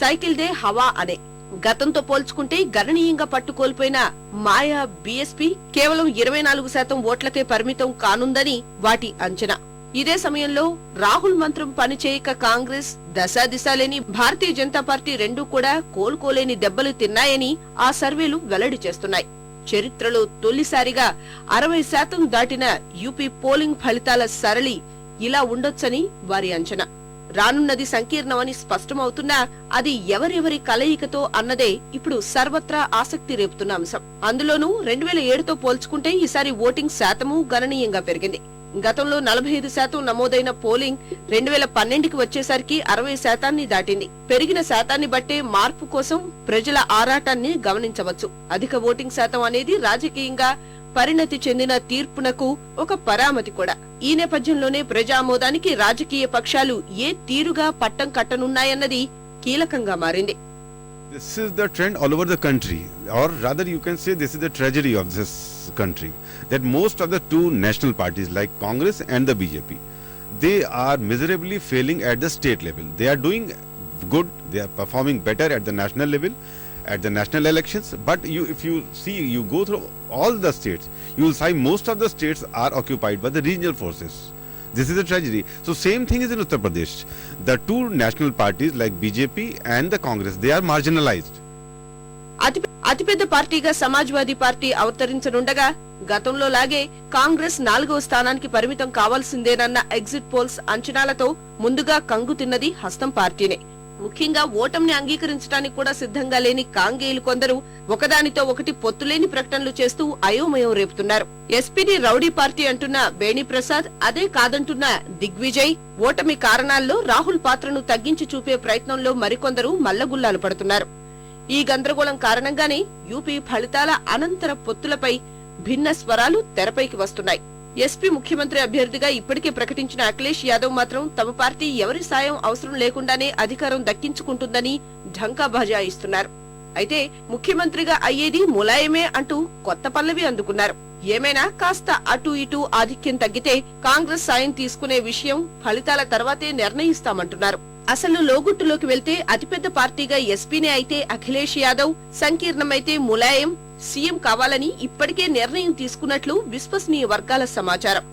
సైకిల్దే హవా అనే. గతంతో పోల్చుకుంటే గణనీయంగా పట్టుకోల్పోయిన మాయా బీఎస్పీ కేవలం ఇరవై నాలుగు శాతం ఓట్లకే పరిమితం కానుందని వాటి అంచనా. ఇదే సమయంలో రాహుల్ మంత్రం పనిచేయక కాంగ్రెస్ దశాదిశ లేని భారతీయ జనతా పార్టీ రెండూ కూడా కోలుకోలేని దెబ్బలు తిన్నాయని ఆ సర్వేలు వెల్లడి చేస్తున్నాయి. చరిత్రలో తొలిసారిగా అరవై శాతం దాటిన యూపీ పోలింగ్ ఫలితాల సరళి ఇలా ఉండొచ్చని వారి అంచనా. రానున్నది సంకీర్ణమని స్పష్టమవుతున్నా అది ఎవరెవరి కలయికతో అన్నదే ఇప్పుడు సర్వత్రా ఆసక్తి రేపుతున్న అంశం. అందులోనూ రెండు వేల ఏడుతో పోల్చుకుంటే ఈసారి ఓటింగ్ శాతము గణనీయంగా పెరిగింది. గతంలో నలభై ఐదు శాతం నమోదైన పోలింగ్ రెండు వేల పన్నెండుకి వచ్చేసరికి అరవై శాతాన్ని దాటింది. పెరిగిన శాతాన్ని బట్టే మార్పు కోసం ప్రజల ఆరాటాన్ని గమనించవచ్చు. అధిక ఓటింగ్ శాతం అనేది రాజకీయంగా పరిణతి చెందిన తీర్పునకు ఒక పరామతి కూడా. ఈ నేపథ్యంలోనే ప్రజామోదానికి రాజకీయ పక్షాలు ఏ తీరుగా పట్టం కట్టనున్నాయన్నది కీలకంగా మారింది This is the trend all over the country, or rather, you can say this is the tragedy of this country. That most of the two national parties, like Congress and the BJP, they are miserably failing at the state level. They are doing good, they are performing better at the national level, at the national elections. But you, if you see, you go through all the states, you will find most of the states are occupied by the regional forces. This is a tragedy. So same thing is in Uttar Pradesh. The two national parties like BJP and the Congress, they are marginalized. అతిపెద్ద పార్టీగా Samajwadi party అవతరించనుండగా గతంలో లాగే కాంగ్రెస్ నాలుగవ స్థానానికి పరిమితం కావాల్సిందేనన్న exit polls అంచనాలతో ముందుగా కంగు తిన్నది హస్తం పార్టీనే ముఖ్యంగా ఓటమిని అంగీకరించడానికి కూడా సిద్ధంగా లేని కాంగేయులు కొందరు ఒకదానితో ఒకటి పొత్తులేని ప్రకటనలు చేస్తూ అయోమయం రేపుతున్నారు. ఎస్పీని రౌడీ పార్టీ అంటున్న బేణి ప్రసాద్ అదే కాదంటున్న దిగ్విజయ్ ఓటమి కారణాల్లో రాహుల్ పాత్రను తగ్గించి చూపే ప్రయత్నంలో మరికొందరు మల్లగుల్లాలు పడుతున్నారు. ఈ గందరగోళం కారణంగానే యూపీ ఫలితాల అనంతర పొత్తులపై భిన్న స్వరాలు తెరపైకి వస్తున్నాయి. ఎస్పీ ముఖ్యమంత్రి అభ్యర్థిగా ఇప్పటికే ప్రకటించిన అఖిలేష్ యాదవ్ మాత్రం తమ పార్టీ ఎవరి సాయం అవసరం లేకుండానే అధికారం దక్కించుకుంటుందని ఢంకా బజాయిస్తున్నారు అయితే ముఖ్యమంత్రిగా అయ్యేది ములాయమే అంటూ కొత్త పల్లవి అందుకున్నారు. ఏమైనా కాస్త అటు ఇటు ఆధిక్యం తగ్గితే కాంగ్రెస్ సాయం తీసుకునే విషయం ఫలితాల తర్వాతే నిర్ణయిస్తామంటున్నారు. అసలు లోగుట్టులోకి వెళ్తే అతిపెద్ద పార్టీగా ఎస్పీనే అయితే అఖిలేష్ యాదవ్ సంకీర్ణమైతే ములాయం సీఎం కావాలని ఇప్పటికే నిర్ణయం తీసుకున్నట్లు విశ్వసనీయ వర్గాల సమాచారం.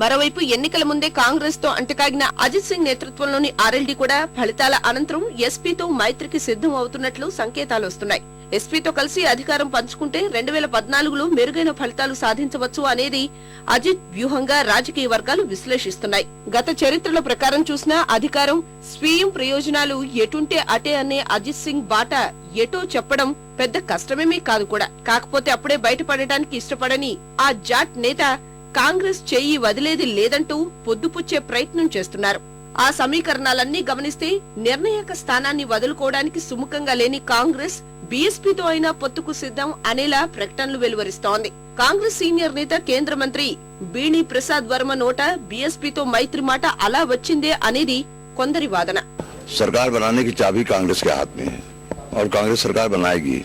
మరోవైపు ఎన్నికల ముందే కాంగ్రెస్తో అంటకాగిన అజిత్ సింగ్ నేతృత్వంలోని ఆర్ఎల్డీ కూడా ఫలితాల అనంతరం ఎస్పీతో మైత్రికి సిద్ధం అవుతున్నట్లు సంకేతాలు వస్తున్నాయి. ఎస్పీతో కలిసి అధికారం పంచుకుంటే రెండు వేల పద్నాలుగులో మెరుగైన ఫలితాలు సాధించవచ్చు అనేది అజిత్ వ్యూహంగా రాజకీయ వర్గాలు విశ్లేషిస్తున్నాయి. గత చరిత్రల ప్రకారం చూసినా అధికారం స్వీయం ప్రయోజనాలు ఎటుంటే అటే అనే అజిత్ సింగ్ బాట ఎటో చెప్పడం పెద్ద కష్టమేమీ కాదు కూడా. కాకపోతే అప్పుడే బయటపడటానికి ఇష్టపడని ఆ జాట్ నేత కాంగ్రెస్ చెయ్యి వదిలేది లేదంటూ పొద్దుపుచ్చే ప్రయత్నం చేస్తున్నారు. ఆ సమీకరణాలన్నీ గమనిస్తే నిర్ణాయక స్థానాన్ని వదులుకోవడానికి సుముఖంగా లేని కాంగ్రెస్ బీఎస్పీతో అయినా పొత్తుకు సిద్ధం అనేలా ప్రకటనలు వెలువరిస్తోంది కాంగ్రెస్ సీనియర్ నేత కేంద్ర మంత్రి బీణి ప్రసాద్ వర్మ నోట బీఎస్పీతో మైత్రి మాట అలా వచ్చిందే అనేది కొందరి వాదన सरकार बनाने की चाबी कांग्रेस के हाथ में है और कांग्रेस सरकार बनाएगी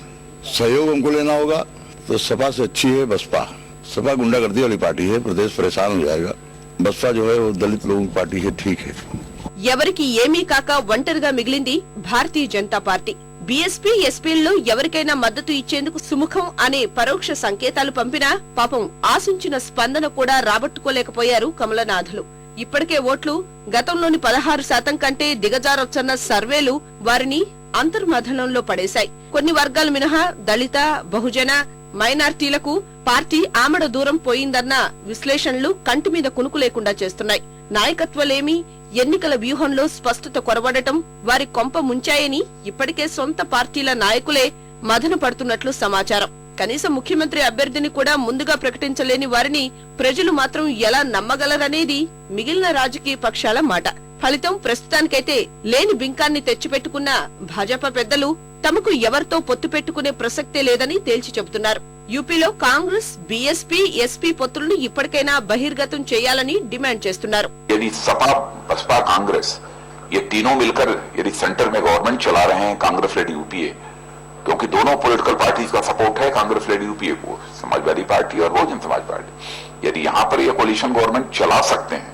सहयोग हमको लेना होगा तो सपा से अच्छी है बसपा सपा गुंडागर्दी वाली पार्टी है प्रदेश परेशान हो जाएगा बसपा जो है वो दलित लोगों की पार्टी है ठीक है ఎవరికి ఏమీ కాక ఒంటరిగా మిగిలింది భారతీయ జనతా పార్టీ బీఎస్పీ ఎస్పీల్లో ఎవరికైనా మద్దతు ఇచ్చేందుకు సుముఖం అనే పరోక్ష సంకేతాలు పంపినా పాపం ఆశించిన స్పందన కూడా రాబట్టుకోలేకపోయారు కమలనాథులు ఇప్పటికే ఓట్లు గతంలోని పదహారు శాతం కంటే దిగజారొచ్చన్న సర్వేలు వారిని అంతర్మథనంలో పడేశాయి కొన్ని వర్గాలు మినహా దళిత బహుజన మైనార్టీలకు పార్టీ ఆమడ దూరం పోయిందన్న విశ్లేషణలు కంటి మీద కునుకు లేకుండా చేస్తున్నాయి. నాయకత్వలేమి ఎన్నికల వ్యూహంలో స్పష్టత కొరవడటం వారి కొంప ముంచాయని ఇప్పటికే సొంత పార్టీల నాయకులే మదన పడుతున్నట్లు సమాచారం. కనీసం ముఖ్యమంత్రి అభ్యర్థిని కూడా ముందుగా ప్రకటించలేని వారిని ప్రజలు మాత్రం ఎలా నమ్మగలరనేది మిగిలిన రాజకీయ పక్షాల మాట. ఫలితం ప్రస్తుతానికైతే లేని బింకాన్ని తెచ్చిపెట్టుకున్న భాజపా పెద్దలు తమకు ఎవరితో పొత్తు పెట్టుకునే ప్రసక్తే లేదని తేల్చి చెబుతున్నారు యూపీలో కాంగ్రెస్ బీఎస్పీ ఎస్పీ పొత్తులను ఇప్పటికైనా బహిర్గతం చేయాలని డిమాండ్ చేస్తున్నారు यदि सपा बसपा कांग्रेस ये तीनों मिलकर यदि सेंटर में गवर्नमेंट चला रहे हैं कांग्रेस लेड यूपीए क्योंकि दोनों पॉलिटिकल पार्टीज का सपोर्ट है कांग्रेस लेड यूपीए को समाजवादी पार्टी और बहुजन समाज पार्टी यदि यहां पर ये कोलिशन गवर्नमेंट चला सकते हैं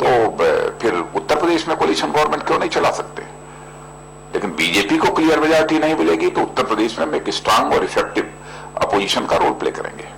तो ब- फिर उत्तर प्रदेश में कोलिशन गवर्नमेंट क्यों नहीं चला सकते लेकिन बीजेपी को क्लियर मेजोरिटी नहीं मिलेगी तो उत्तर प्रदेश में हम एक स्ट्रांग और इफेक्टिव अपोजिशन का रोल प्ले करेंगे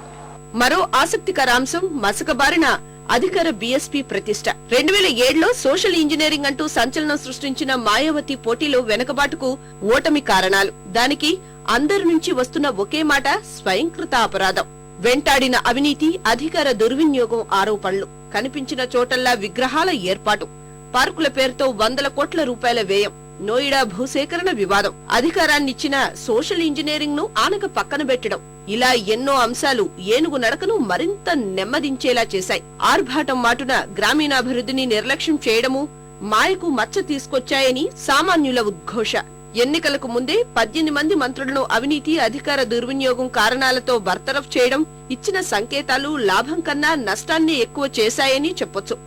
మరో ఆసక్తికర అంశం మసకబారిన అధికార బీఎస్పీ ప్రతిష్ట రెండు వేల ఏడులో సోషల్ ఇంజనీరింగ్ అంటూ సంచలనం సృష్టించిన మాయావతి పోటీలో వెనకబాటుకు ఓటమి కారణాలు దానికి అందరి నుంచి వస్తున్న ఒకే మాట స్వయంకృత అపరాధం వెంటాడిన అవినీతి అధికార దుర్వినియోగం ఆరోపణలు కనిపించిన చోటల్లా విగ్రహాల ఏర్పాటు పార్కుల పేరుతో వందల కోట్ల రూపాయల వ్యయం నోయిడా భూసేకరణ వివాదం. అధికారాన్నిచ్చిన సోషల్ ఇంజనీరింగ్ను ఆనక పక్కన పెట్టడం. ఇలా ఎన్నో అంశాలు ఏనుగు నడకను మరింత నెమ్మదించేలా చేశాయి. ఆర్భాటం మాటున గ్రామీణాభివృద్ధిని నిర్లక్ష్యం చేయడము మాయకు మచ్చ తీసుకొచ్చాయని సామాన్యుల ఉద్ఘోష. ఎన్నికలకు ముందే పద్దెనిమిది మంది మంత్రులను అవినీతి అధికార దుర్వినియోగం కారణాలతో బర్తరఫ్ చేయడం ఇచ్చిన సంకేతాలు లాభం కన్నా నష్టాన్ని ఎక్కువ చేశాయని చెప్పొచ్చు.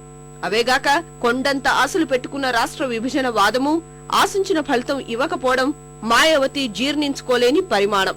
అవేగాక కొండంత ఆశలు పెట్టుకున్న రాష్ట్ర విభజన వాదము ఆశించిన ఫలితం ఇవ్వకపోవడం మాయావతి జీర్ణించుకోలేని పరిమాణం.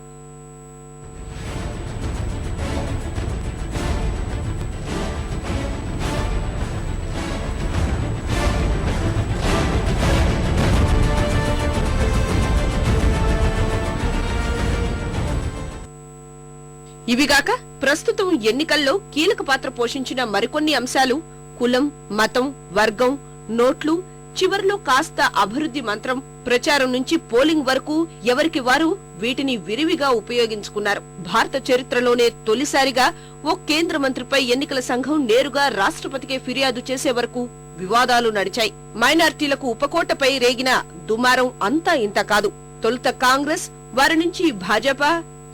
ఇవిగాక ప్రస్తుతం ఎన్నికల్లో కీలక పాత్ర పోషించిన మరికొన్ని అంశాలు కులం మతం వర్గం నోట్లు చివర్లో కాస్త అభివృద్ధి మంత్రం ప్రచారం నుంచి పోలింగ్ వరకు ఎవరికి వారు వీటిని విరివిగా ఉపయోగించుకున్నారు. భారత చరిత్రలోనే తొలిసారిగా ఓ కేంద్ర మంత్రిపై ఎన్నికల సంఘం నేరుగా రాష్ట్రపతికే ఫిర్యాదు చేసే వరకు వివాదాలు నడిచాయి. మైనార్టీలకు ఉపకోటపై రేగిన దుమారం అంతా ఇంత కాదు. తొలుత కాంగ్రెస్ వారి నుంచి భాజపా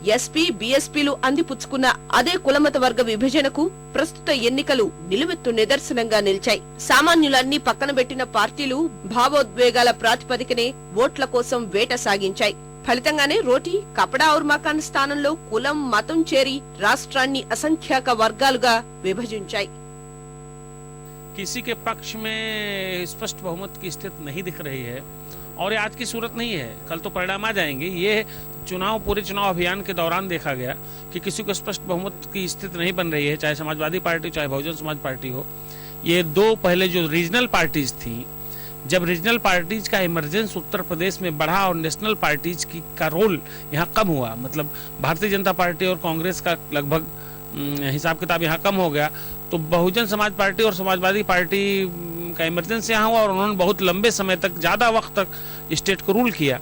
ఎస్పీ బీఎస్పీలు అందిపుచ్చుకున్న అదే కులమత వర్గ విభజనకు ప్రస్తుత ఎన్నికలు నిలువెత్తు నిదర్శనంగా నిలిచాయి సామాన్యులన్నీ పక్కన పెట్టిన పార్టీలు భావోద్వేగాల ప్రాతిపదికనే ఓట్ల కోసం వేట సాగించాయి ఫలితంగానే రోటీ కపడా ఔర్ మకాన్ స్థానంలో కులం మతం చేరి రాష్ట్రాన్ని అసంఖ్యాక వర్గాలుగా విభజించాయి किसी के पक्ष में स्पष्ट बहुमत की स्थिति नहीं दिख रही है और ये आज की सूरत नहीं है। कल तो परिणाम आ जाएँगे। ये चुनाव, पूरे चुनाव अभियान के दौरान देखा गया कि किसी को स्पष्ट बहुमत की स्थिति नहीं बन रही है, चाहे समाजवादी पार्टी, चाहे बहुजन समाज पार्टी हो। ये दो पहले जो रीजनल पार्टीज़ थी, जब रीजनल पार्टीज़ का इमरजेंस उत्तर प्रदेश में बढ़ा और नेशनल पार्टीज़ की का रोल यहाँ कम हुआ मतलब भारतीय जनता पार्टी और कांग्रेस का लगभग हिसाब किताब यहाँ कम हो गया तो बहुजन समाज पार्टी और समाजवादी पार्टी का इमरजेंस यहाँ हुआ और उन्होंने बहुत लंबे समय तक ज्यादा वक्त तक स्टेट को रूल किया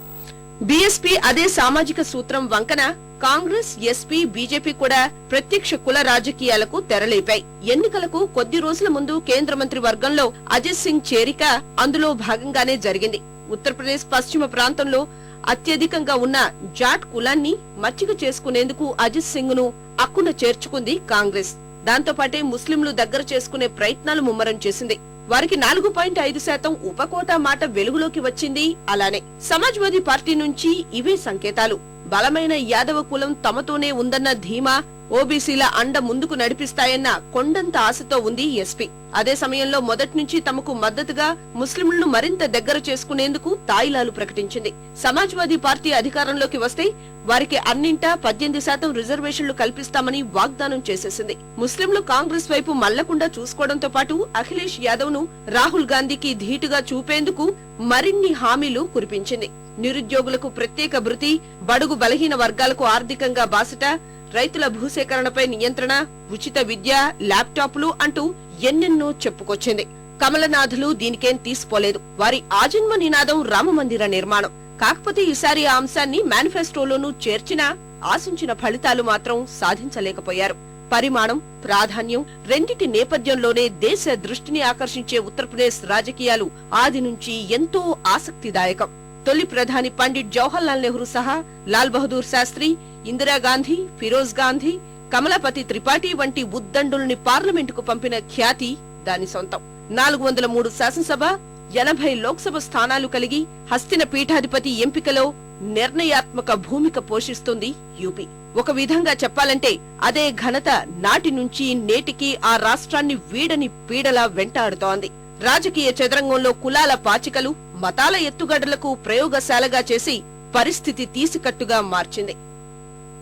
బీఎస్పీ అదే సామాజిక సూత్రం వంకన కాంగ్రెస్ ఎస్పీ బీజేపీ కూడా ప్రత్యక్ష కుల రాజకీయాలకు తెరలేపాయి ఎన్నికలకు కొద్ది రోజుల ముందు కేంద్ర మంత్రి వర్గంలో అజిత్ సింగ్ చేరిక అందులో భాగంగానే జరిగింది ఉత్తరప్రదేశ్ పశ్చిమ ప్రాంతంలో అత్యధికంగా ఉన్న జాట్ కులాన్ని మచ్చిక చేసుకునేందుకు అజిత్ సింగ్ ను అక్కున చేర్చుకుంది కాంగ్రెస్ దాంతో పాటే ముస్లింలు దగ్గర చేసుకునే ప్రయత్నాలు ముమ్మరం చేసింది వారికి నాలుగు పాయింట్ ఐదు శాతం ఉపకోటా మాట వెలుగులోకి వచ్చింది. అలానే సమాజ్వాదీ పార్టీ నుంచి ఇవే సంకేతాలు. బలమైన యాదవ కులం తమతోనే ఉందన్న ధీమా ఓబీసీల అండ ముందుకు నడిపిస్తాయన్న కొండంత ఆశతో ఉంది ఎస్పీ. అదే సమయంలో మొదటి నుంచి తమకు మద్దతుగా ముస్లింలను మరింత దగ్గర చేసుకునేందుకు తాయిలాలు ప్రకటించింది. సమాజ్వాదీ పార్టీ అధికారంలోకి వస్తే వారికి అన్నింటా పద్దెనిమిది శాతం రిజర్వేషన్లు కల్పిస్తామని వాగ్దానం చేసేసింది. ముస్లింలు కాంగ్రెస్ వైపు మల్లకుండా చూసుకోవడంతో పాటు అఖిలేష్ యాదవ్ను రాహుల్ గాంధీకి ధీటుగా చూపేందుకు మరిన్ని హామీలు కురిపించింది. నిరుద్యోగులకు ప్రత్యేక భృతి బడుగు బలహీన వర్గాలకు ఆర్థికంగా బాసట రైతుల భూసేకరణపై నియంత్రణ ఉచిత విద్య ల్యాప్టాప్లు అంటూ ఎన్నెన్నో చెప్పుకొచ్చింది. కమలనాథులు దీనికేం తీసుకోలేదు. వారి ఆజన్మ నినాదం రామమందిర నిర్మాణం. కాకపోతే ఈసారి ఆ అంశాన్ని మేనిఫెస్టోలోనూ చేర్చినా ఆశించిన ఫలితాలు మాత్రం సాధించలేకపోయారు. పరిమాణం ప్రాధాన్యం రెండిటి నేపథ్యంలోనే దేశ దృష్టిని ఆకర్షించే ఉత్తరప్రదేశ్ రాజకీయాలు ఆది నుంచి ఎంతో ఆసక్తిదాయకం. తొలి ప్రధాని పండిట్ జవహర్లాల్ నెహ్రూ సహా లాల్ బహదూర్ శాస్త్రి ఇందిరాగాంధీ ఫిరోజ్ గాంధీ కమలపతి త్రిపాఠి వంటి ఉద్దండుల్ని పార్లమెంటుకు పంపిన ఖ్యాతి దాని సొంతం. నాలుగు వందల మూడు శాసనసభ ఎనభై లోక్సభ స్థానాలు కలిగి హస్తిన పీఠాధిపతి ఎంపికలో నిర్ణయాత్మక భూమిక పోషిస్తుంది యూపీ. ఒక విధంగా చెప్పాలంటే అదే ఘనత నాటి నుంచి నేటికి ఆ రాష్ట్రాన్ని వీడని పీడలా వెంటాడుతోంది. రాజకీయ చదరంగంలో కులాల పాచికలు మతాల ఎత్తుగడలకు ప్రయోగశాలగా చేసి పరిస్థితి తీసికట్టుగా మార్చింది.